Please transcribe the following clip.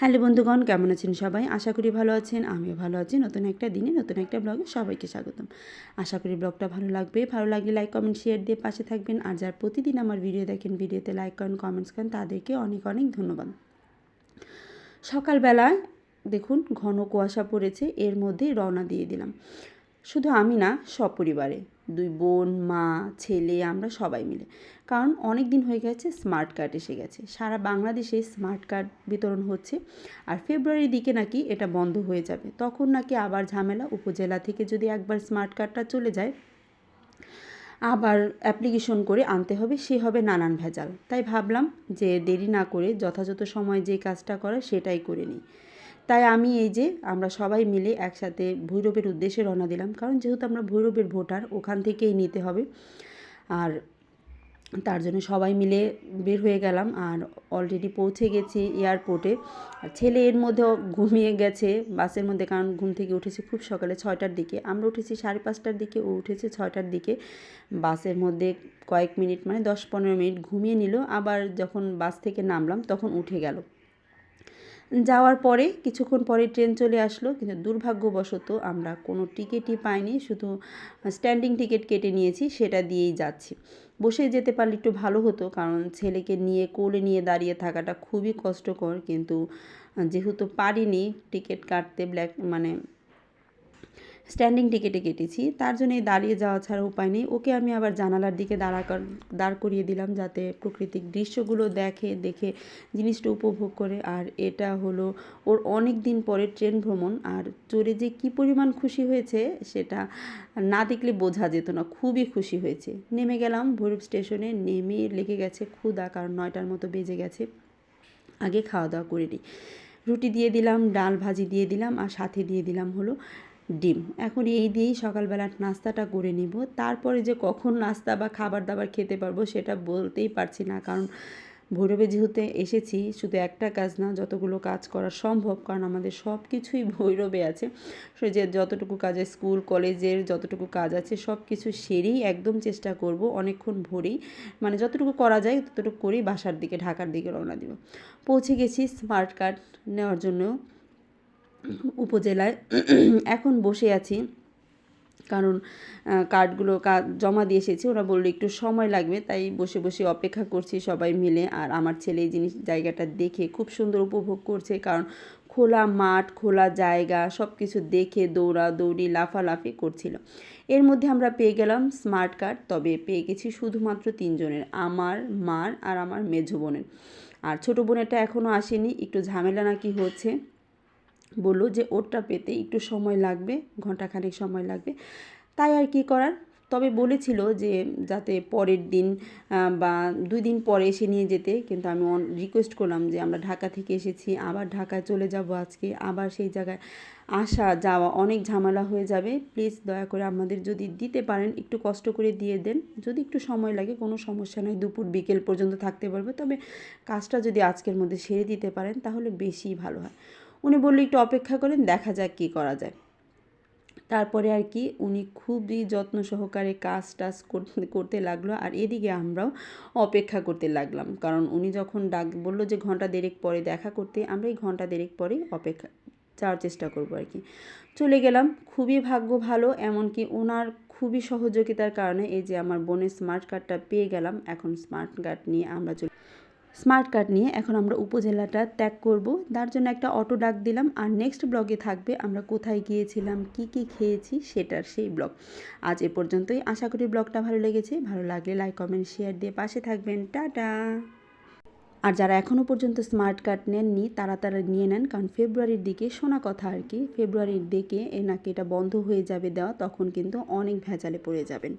Hello বন্ধুগণ, কেমন আছেন সবাই? আশা করি ভালো আছেন, আমিও ভালো আছি। নতুন একটা দিনে, নতুন একটা ব্লগে সবাইকে স্বাগতম। আশা করি ব্লগটা ভালো লাগবে। ভালো লাগলে লাইক কমেন্ট শেয়ার দিয়ে পাশে থাকবেন। আর যারা প্রতিদিন আমার ভিডিও দেখেন ভিডিওতে লাইক করেন কমেন্টস করেন, তাদেরকে অনেক অনেক ধন্যবাদ। সকালবেলায় দেখুন, ঘন কুয়াশা পড়েছে, এর মধ্যেই রওনা দিয়ে দিলাম। শুধু আমি না, সপরিবারে। দুই বোন, মা, ছেলে, আমরা সবাই মিলে। কারণ অনেক দিন হয়ে গেছে স্মার্ট কার্ড এসে গেছে। সারা বাংলাদেশে স্মার্ট কার্ড বিতরণ হচ্ছে। আর ফেব্রুয়ারির দিকে নাকি এটা বন্ধ হয়ে যাবে। তখন নাকি আবার ঝামেলা। উপজেলা থেকে যদি একবার স্মার্ট কার্ডটা চলে যায়, আবার অ্যাপ্লিকেশন করে আনতে হবে, সে হবে নানান ভেজাল। তাই ভাবলাম যে দেরি না করে যথাযথ সময় যে কাজটা করা সেটাই করে নিই। তাই আমি এই যে আমরা সবাই মিলে একসাথে ভৈরবের উদ্দেশ্যে রওনা দিলাম। কারণ যেহেতু আমরা ভৈরবের ভোটার, ওখান থেকেই নিতে হবে। আর তার জন্য সবাই মিলে বের হয়ে গেলাম আর অলরেডি পৌঁছে গেছি এয়ারপোর্টে আর ছেলে এর মধ্যেও ঘুমিয়ে গেছে বাসের মধ্যে, কারণ ঘুম থেকে উঠেছে খুব সকালে ছয়টার দিকে। আমরা উঠেছি সাড়ে পাঁচটার দিকে, ও উঠেছে ছয়টার দিকে। বাসের মধ্যে কয়েক মিনিট মানে দশ পনেরো মিনিট ঘুমিয়ে নিল। আবার যখন বাস থেকে নামলাম, তখন উঠে গেল। যাওয়ার পরে কিছুক্ষণ পরে ট্রেন চলে আসলো, কিন্তু দুর্ভাগ্যবশত আমরা কোনো টিকিটই পাইনি, শুধু স্ট্যান্ডিং টিকিট কেটে নিয়েছি, সেটা দিয়েই যাচ্ছি। বসে যেতে পারলে একটু ভালো হতো, কারণ ছেলেকে নিয়ে কোলে নিয়ে দাঁড়িয়ে থাকাটা খুবই কষ্টকর, কিন্তু যেহেতু পারিনি টিকিট কাটতে ব্ল্যাক মানে স্ট্যান্ডিং টিকিটে কেটেছি। তার জন্য দাঁড়িয়ে যাওয়া ছাড়া উপায় নেই। ওকে আমি আবার জানালার দিকে দাঁড়া দাঁড় করিয়ে দিলাম যাতে প্রাকৃতিক দৃশ্যগুলো দেখে দেখে জিনিসটা উপভোগ করে। আর এটা হলো ওর অনেক দিন পরে ট্রেন ভ্রমণ। আর চড়ে যে কী পরিমাণ খুশি হয়েছে সেটা না দেখলে বোঝা যেত না। খুবই খুশি হয়েছে। নেমে গেলাম ভৈরব স্টেশনে। নেমে লেগে গেছে ক্ষুদা কারণ নয়টার মতো বেজে গেছে। আগে খাওয়া দাওয়া করে নিই। রুটি দিয়ে দিলাম, ডাল ভাজি দিয়ে দিলাম, আর সাথে দিয়ে দিলাম হলো ডিম। এখন এই দিয়েই সকালবেলা নাস্তাটা করে নিব। তারপরে যে কখন নাস্তা বা খাবার দাবার খেতে পারব সেটা বলতেই পারছি না। কারণ ভৈরবে যেহেতু এসেছি, শুধু একটা কাজ না, যতগুলো কাজ করা সম্ভব, কারণ আমাদের সব কিছুই ভৈরবে আছে। সে যে যতটুকু কাজে স্কুল, কলেজের যতটুকু কাজ আছে সব কিছু সেরেই একদম চেষ্টা করব অনেকক্ষণ ভোরেই। মানে যতটুকু করা যায়, ততটুকু করেই বাসার দিকে, ঢাকার দিকে রওনা দিব। পৌঁছে গেছি স্মার্ট কার্ড নেওয়ার জন্য। উপজেলায় এখন বসে আছি। কারণ কার্ডগুলো জমা দিয়ে এসেছি। ওরা বলল, একটু সময় লাগবে। তাই বসে বসে অপেক্ষা করছি সবাই মিলে। আর আমার ছেলে এই জিনিস, জায়গাটা দেখে খুব সুন্দর উপভোগ করছে। কারণ খোলা মাঠ, খোলা জায়গা সব কিছু দেখে দৌড়া দৌড়ি লাফালাফি করছিল। এর মধ্যে আমরা পেয়ে গেলাম স্মার্ট কার্ড। তবে পেয়ে গেছি শুধুমাত্র তিনজনের, আমার মার আর আমার মেঝো বোনের। আর ছোটো বোনেরটা এখনও আসেনি। একটু ঝামেলা নাকি হচ্ছে। বলল যে ওরটা পেতে একটু সময় লাগবে ঘন্টাখানেক সময় লাগবে। তাই আর কি করার? তবে বলেছিল যে যাতে পরের দিন বা দুই দিন পরে এসে নিয়ে যেতে। কিন্তু আমি অন রিকোয়েস্ট করলাম যে আমরা ঢাকা থেকে এসেছি, আবার ঢাকায় চলে যাব আজকে। আবার সেই জায়গায় আসা যাওয়া অনেক ঝামেলা হয়ে যাবে। প্লিজ দয়া করে আমাদের যদি দিতে পারেন, একটু কষ্ট করে দিয়ে দেন। যদি একটু সময় লাগে, কোনো সমস্যা নয় দুপুর, বিকেল পর্যন্ত থাকতে পারবে। তবে কাজটা যদি আজকের মধ্যে সেরে দিতে পারেন, তাহলে বেশি ভালো হয়। উনি বলল, একটু অপেক্ষা করেন, দেখা যাক কী করা যায়। তারপরে আর কি উনি খুবই যত্ন সহকারে কাজ টাজ করতে লাগল। আর এদিকে আমরাও অপেক্ষা করতে লাগলাম। কারণ উনি যখন ডাক, বলল যে, ঘণ্টা দেড়েক পরে দেখা করতে, আমরা এই ঘণ্টা দেড়েক পরে অপেক্ষা, যাওয়ার চেষ্টা করব আর কি। চলে গেলাম। খুবই ভাগ্য ভালো, এমনকি ওনার খুবই সহযোগিতার কারণে এই যে, আমার বোনের স্মার্ট কার্ডটা পেয়ে গেলাম। এখন স্মার্ট কার্ড নিয়ে আমরা চলে স্মার্ট কার্ড নিয়ে এখন আমরা উপজেলাটা ত্যাগ করব। তার জন্য একটা অটো ডাক দিলাম আর নেক্সট ব্লগে থাকবে আমরা কোথায় গিয়েছিলাম, কি কি খেয়েছি সেটার সেই ব্লগ। আজ এ পর্যন্তই। আশা করি ব্লগটা ভালো লেগেছে। ভালো লাগলে লাইক, কমেন্ট, শেয়ার দিয়ে পাশে থাকবেন। টাটা! আর যারা এখনও পর্যন্ত স্মার্ট কার্ড নেননি, তারা তারা নিয়ে নেন, কারণ ফেব্রুয়ারির দিকে শোনা কথা আর কি। ফেব্রুয়ারির দিকে এ নাকি এটা বন্ধ হয়ে যাবে দেওয়া, তখন কিন্তু অনেক ভেজালে পড়ে যাবেন।